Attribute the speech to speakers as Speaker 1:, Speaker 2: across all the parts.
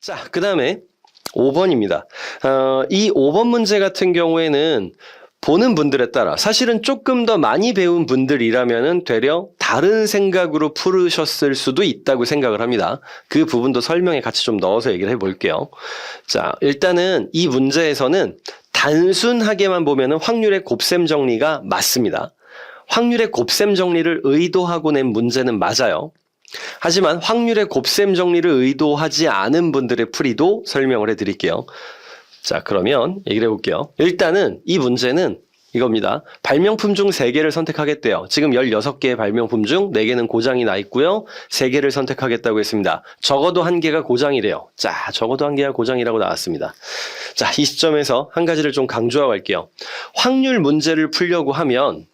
Speaker 1: 자, 그 다음에 5번입니다. 어, 이 5번 문제 같은 경우에는 보는 분들에 따라 사실은 조금 더 많이 배운 분들이라면은 되려 다른 생각으로 풀으셨을 수도 있다고 생각을 합니다. 그 부분도 설명에 같이 좀 넣어서 얘기를 해볼게요. 자, 일단은 이 문제에서는 단순하게만 보면은 확률의 곱셈 정리가 맞습니다. 확률의 곱셈 정리를 의도하고 낸 문제는 맞아요. 하지만 확률의 곱셈 정리를 의도하지 않은 분들의 풀이도 설명을 해드릴게요. 자, 그러면 얘기를 해볼게요. 일단은 이 문제는 이겁니다. 발명품 중 3개를 선택하겠대요. 지금 16개의 발명품 중 4개는 고장이 나 있고요. 3개를 선택하겠다고 했습니다. 적어도 한 개가 고장이래요. 자, 적어도 한 개가 고장이라고 나왔습니다. 자, 이 시점에서 한 가지를 좀 강조하고 갈게요. 확률 문제를 풀려고 하면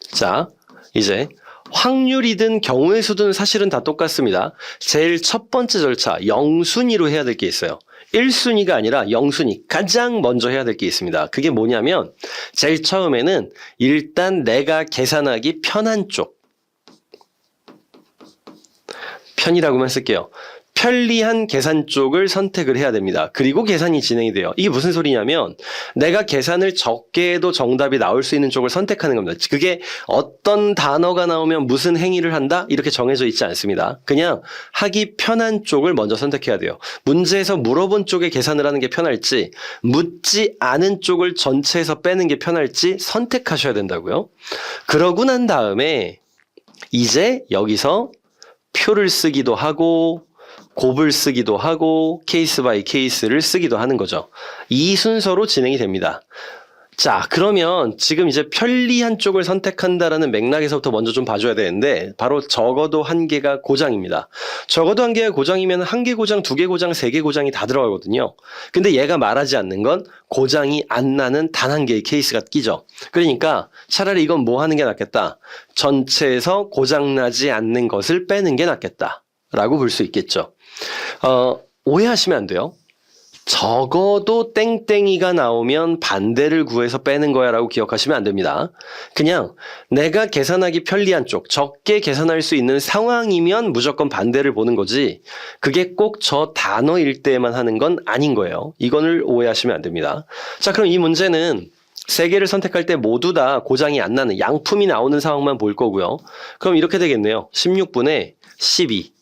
Speaker 1: 자, 이제 확률이든 경우의 수든 사실은 다 똑같습니다. 제일 첫 번째 절차, 0순위로 해야 될 게 있어요. 1순위가 아니라 0순위, 가장 먼저 해야 될 게 있습니다. 그게 뭐냐면, 제일 처음에는 일단 내가 계산하기 편한 쪽. 편이라고만 쓸게요. 편리한 계산 쪽을 선택을 해야 됩니다. 그리고 계산이 진행이 돼요. 이게 무슨 소리냐면 내가 계산을 적게 해도 정답이 나올 수 있는 쪽을 선택하는 겁니다. 그게 어떤 단어가 나오면 무슨 행위를 한다? 이렇게 정해져 있지 않습니다. 그냥 하기 편한 쪽을 먼저 선택해야 돼요. 문제에서 물어본 쪽에 계산을 하는 게 편할지 묻지 않은 쪽을 전체에서 빼는 게 편할지 선택하셔야 된다고요. 그러고 난 다음에 이제 여기서 표를 쓰기도 하고 곱을 쓰기도 하고 케이스 바이 케이스를 쓰기도 하는 거죠. 이 순서로 진행이 됩니다. 자, 그러면 지금 이제 편리한 쪽을 선택한다라는 맥락에서부터 먼저 좀 봐줘야 되는데, 바로 적어도 한 개가 고장입니다. 적어도 한 개가 고장이면 한 개 고장, 두 개 고장, 세 개 고장이 다 들어가거든요. 근데 얘가 말하지 않는 건 고장이 안 나는 단 한 개의 케이스가 끼죠. 그러니까 차라리 이건 뭐 하는 게 낫겠다. 전체에서 고장 나지 않는 것을 빼는 게 낫겠다. 라고 볼 수 있겠죠. 어, 오해하시면 안 돼요. 적어도 땡땡이가 나오면 반대를 구해서 빼는 거야 라고 기억하시면 안 됩니다. 그냥 내가 계산하기 편리한 쪽, 적게 계산할 수 있는 상황이면 무조건 반대를 보는 거지, 그게 꼭 저 단어일 때만 하는 건 아닌 거예요. 이거를 오해하시면 안 됩니다. 자, 그럼 이 문제는 세 개를 선택할 때 모두 다 고장이 안 나는 양품이 나오는 상황만 볼 거고요. 그럼 이렇게 되겠네요. 16분의 12.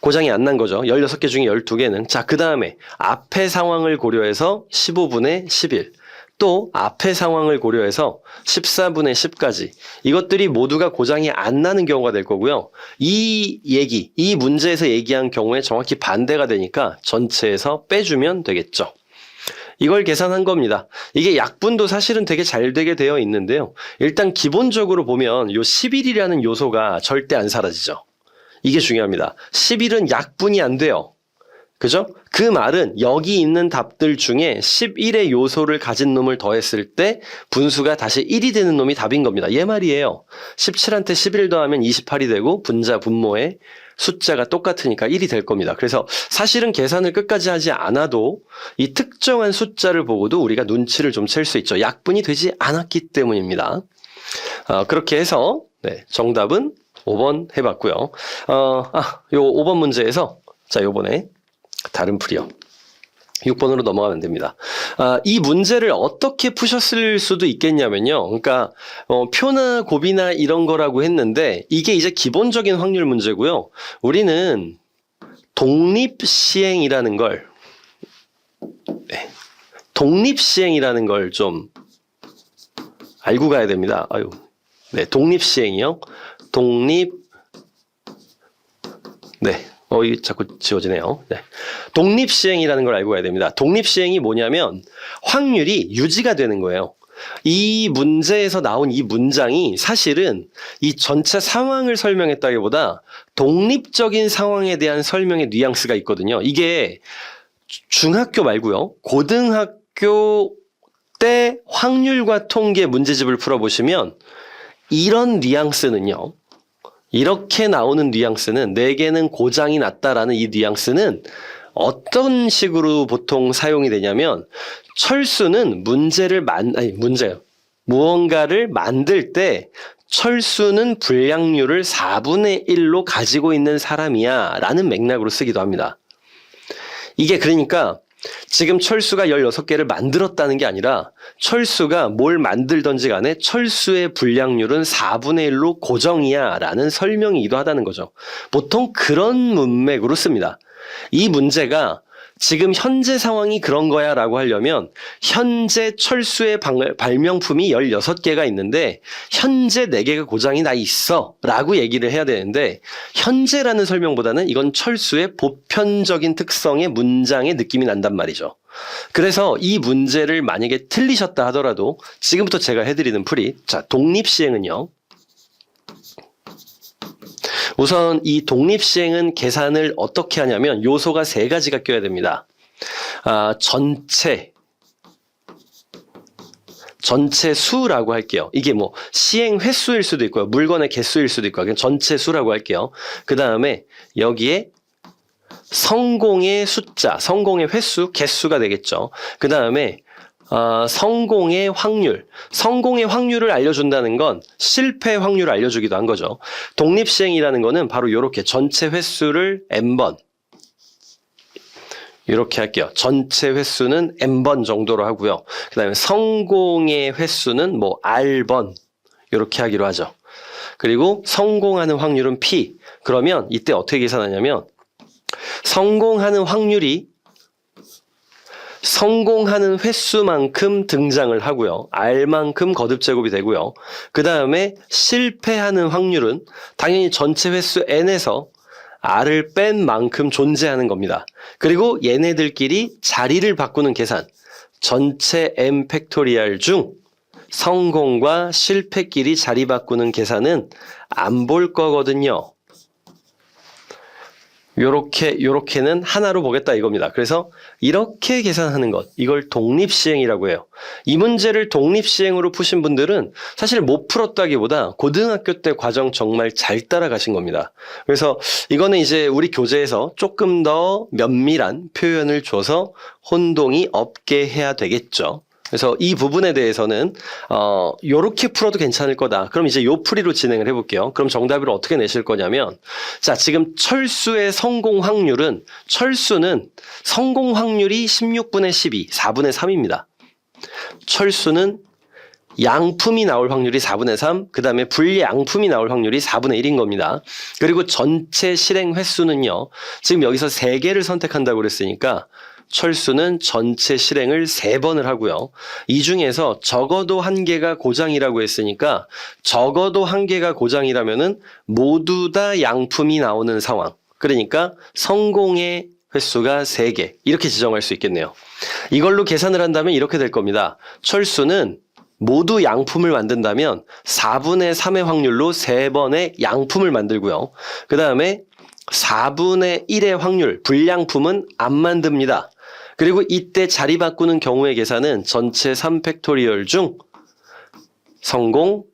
Speaker 1: 고장이 안 난 거죠. 16개 중에 12개는. 자, 그 다음에 앞의 상황을 고려해서 15분의 11. 또 앞의 상황을 고려해서 14분의 10까지. 이것들이 모두가 고장이 안 나는 경우가 될 거고요. 이 얘기, 이 문제에서 얘기한 경우에 정확히 반대가 되니까 전체에서 빼주면 되겠죠. 이걸 계산한 겁니다. 이게 약분도 사실은 되게 잘 되게 되어 있는데요. 일단 기본적으로 보면 요 11이라는 요소가 절대 안 사라지죠. 이게 중요합니다. 11은 약분이 안 돼요. 그죠? 그 말은 여기 있는 답들 중에 11의 요소를 가진 놈을 더했을 때 분수가 다시 1이 되는 놈이 답인 겁니다. 얘 말이에요. 17한테 11 더하면 28이 되고 분자 분모의 숫자가 똑같으니까 1이 될 겁니다. 그래서 사실은 계산을 끝까지 하지 않아도 이 특정한 숫자를 보고도 우리가 눈치를 좀 챌 수 있죠. 약분이 되지 않았기 때문입니다. 어, 그렇게 해서 네, 정답은 5번 해봤고요. 어, 아, 요 5번 문제에서 자 요번에 다른 풀이요. 6번으로 넘어가면 됩니다. 아, 이 문제를 어떻게 푸셨을 수도 있겠냐면요. 그러니까 어, 표나 곱이나 이런 거라고 했는데 이게 이제 기본적인 확률 문제고요. 우리는 독립 시행이라는 걸 네, 독립 시행이라는 걸 좀 알고 가야 됩니다. 아유, 네, 독립 시행이요. 독립 네. 어, 이 자꾸 지워지네요. 네. 독립시행이라는 걸 알고 가야 됩니다. 독립시행이 뭐냐면 확률이 유지가 되는 거예요. 이 문제에서 나온 이 문장이 사실은 이 전체 상황을 설명했다기보다 독립적인 상황에 대한 설명의 뉘앙스가 있거든요. 이게 중학교 말고요. 고등학교 때 확률과 통계 문제집을 풀어보시면 이런 뉘앙스는요. 이렇게 나오는 뉘앙스는 네 개는 고장이 났다라는 이 뉘앙스는 어떤 식으로 보통 사용이 되냐면 철수는 문제를 만 아니 문제요. 무언가를 만들 때 철수는 불량률을 4분의 1로 가지고 있는 사람이야 라는 맥락으로 쓰기도 합니다. 이게 그러니까 지금 철수가 16개를 만들었다는 게 아니라 철수가 뭘 만들던지 간에 철수의 불량률은 4분의 1로 고정이야 라는 설명이기도 하다는 거죠. 보통 그런 문맥으로 씁니다. 이 문제가 지금 현재 상황이 그런 거야 라고 하려면 현재 철수의 방- 발명품이 16개가 있는데 현재 4개가 고장이 나 있어 라고 얘기를 해야 되는데 현재라는 설명보다는 이건 철수의 보편적인 특성의 문장의 느낌이 난단 말이죠. 그래서 이 문제를 만약에 틀리셨다 하더라도 지금부터 제가 해드리는 풀이 자 독립시행은요. 우선 이 독립시행은 계산을 어떻게 하냐면 요소가 세 가지가 껴야 됩니다. 아, 전체, 전체 수라고 할게요. 이게 뭐 시행 횟수일 수도 있고요. 물건의 개수일 수도 있고요. 전체 수라고 할게요. 그 다음에 여기에 성공의 숫자, 성공의 횟수, 개수가 되겠죠. 그 다음에 어, 성공의 확률, 성공의 확률을 알려준다는 건 실패 확률을 알려주기도 한 거죠. 독립시행이라는 거는 바로 이렇게 전체 횟수를 n번 이렇게 할게요. 전체 횟수는 n번 정도로 하고요. 그 다음에 성공의 횟수는 뭐 r번 이렇게 하기로 하죠. 그리고 성공하는 확률은 p. 그러면 이때 어떻게 계산하냐면 성공하는 확률이 성공하는 횟수만큼 등장을 하고요. R만큼 거듭 제곱이 되고요. 그 다음에 실패하는 확률은 당연히 전체 횟수 N에서 R을 뺀 만큼 존재하는 겁니다. 그리고 얘네들끼리 자리를 바꾸는 계산. 전체 M 팩토리얼 중 성공과 실패끼리 자리 바꾸는 계산은 안 볼 거거든요. 요렇게 요렇게는 하나로 보겠다 이겁니다. 그래서 이렇게 계산하는 것 이걸 독립 시행이라고 해요. 이 문제를 독립 시행으로 푸신 분들은 사실 못 풀었다기보다 고등학교 때 과정 정말 잘 따라가신 겁니다. 그래서 이거는 이제 우리 교재에서 조금 더 면밀한 표현을 줘서 혼동이 없게 해야 되겠죠. 그래서 이 부분에 대해서는 어 요렇게 풀어도 괜찮을 거다. 그럼 이제 요 풀이로 진행을 해볼게요. 그럼 정답을 어떻게 내실 거냐면 자 지금 철수의 성공 확률은 철수는 성공 확률이 16분의 12, 4분의 3입니다. 철수는 양품이 나올 확률이 4분의 3, 그 다음에 불량품이 나올 확률이 4분의 1인 겁니다. 그리고 전체 실행 횟수는요, 지금 여기서 3개를 선택한다고 그랬으니까 철수는 전체 실행을 3번을 하고요. 이 중에서 적어도 한 개가 고장이라고 했으니까 적어도 한 개가 고장이라면은 모두 다 양품이 나오는 상황. 그러니까 성공의 횟수가 3개. 이렇게 지정할 수 있겠네요. 이걸로 계산을 한다면 이렇게 될 겁니다. 철수는 모두 양품을 만든다면 4분의 3의 확률로 3번의 양품을 만들고요. 그 다음에 4분의 1의 확률, 불량품은 안 만듭니다. 그리고 이때 자리 바꾸는 경우의 계산은 전체 3팩토리얼 중 성공,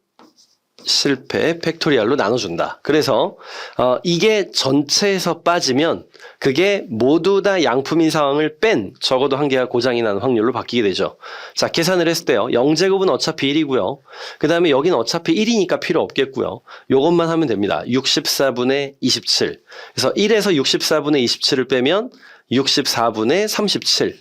Speaker 1: 실패 팩토리얼로 나눠준다. 그래서 어, 이게 전체에서 빠지면 그게 모두 다 양품인 상황을 뺀 적어도 한 개가 고장이 나는 확률로 바뀌게 되죠. 자 계산을 했을 때요. 0제곱은 어차피 1이고요. 그 다음에 여기는 어차피 1이니까 필요 없겠고요. 요것만 하면 됩니다. 64분의 27. 그래서 1에서 64분의 27을 빼면 64분의 37.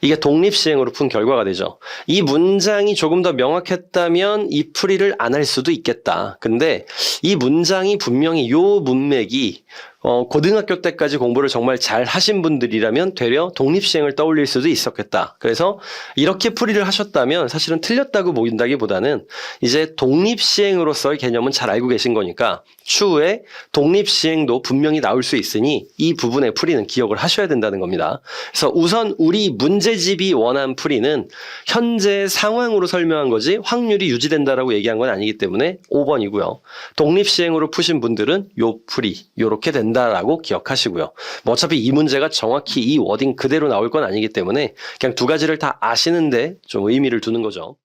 Speaker 1: 이게 독립시행으로 푼 결과가 되죠. 이 문장이 조금 더 명확했다면 이 풀이를 안 할 수도 있겠다. 근데 이 문장이 분명히 요 문맥이 어, 고등학교 때까지 공부를 정말 잘 하신 분들이라면 되려 독립시행을 떠올릴 수도 있었겠다. 그래서 이렇게 풀이를 하셨다면 사실은 틀렸다고 보인다기보다는 이제 독립시행으로서의 개념은 잘 알고 계신 거니까 추후에 독립시행도 분명히 나올 수 있으니 이 부분의 풀이는 기억을 하셔야 된다는 겁니다. 그래서 우선 우리 문제집이 원한 풀이는 현재 상황으로 설명한 거지 확률이 유지된다라고 얘기한 건 아니기 때문에 5번이고요. 독립시행으로 푸신 분들은 요 풀이 요렇게 된다라고 기억하시고요. 뭐 어차피 이 문제가 정확히 이 워딩 그대로 나올 건 아니기 때문에 그냥 두 가지를 다 아시는데 좀 의미를 두는 거죠.